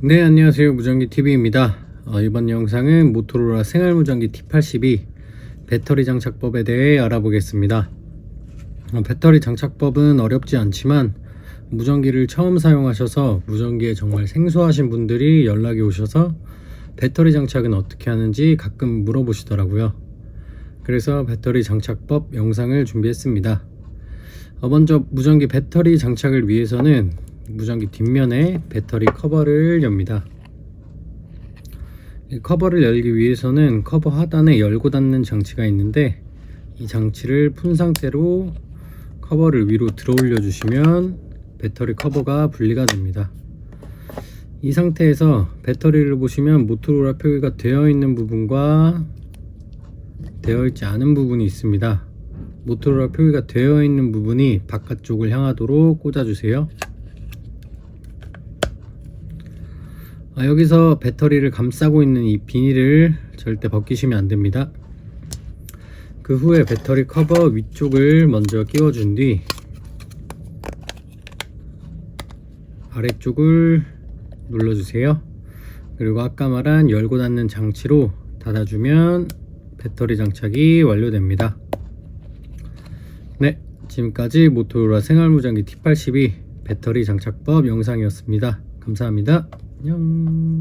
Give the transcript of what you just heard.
네 안녕하세요. 무전기TV입니다. 어, 이번 영상은 모토로라 생활무전기 T82 배터리 장착법에 대해 알아보겠습니다. 어, 배터리 장착법은 어렵지 않지만 무전기를 처음 사용하셔서 무전기에 정말 생소하신 분들이 연락이 오셔서 배터리 장착은 어떻게 하는지 가끔 물어보시더라고요. 그래서 배터리 장착법 영상을 준비했습니다. 어, 먼저 무전기 배터리 장착을 위해서는 무전기 뒷면에 배터리 커버를 엽니다. 이 커버를 열기 위해서는 커버 하단에 열고 닫는 장치가 있는데 이 장치를 푼 상태로 커버를 위로 들어 올려 주시면 배터리 커버가 분리가 됩니다. 이 상태에서 배터리를 보시면 모토로라 표기가 되어 있는 부분과 되어 있지 않은 부분이 있습니다. 모토로라 표기가 되어 있는 부분이 바깥쪽을 향하도록 꽂아주세요. 아, 여기서 배터리를 감싸고 있는 이 비닐을 절대 벗기시면 안 됩니다. 그 후에 배터리 커버 위쪽을 먼저 끼워준 뒤 아래쪽을 눌러주세요. 그리고 아까 말한 열고 닫는 장치로 닫아주면 배터리 장착이 완료됩니다. 네, 지금까지 모토로라 생활무전기 T82 배터리 장착법 영상이었습니다. 감사합니다. 안녕.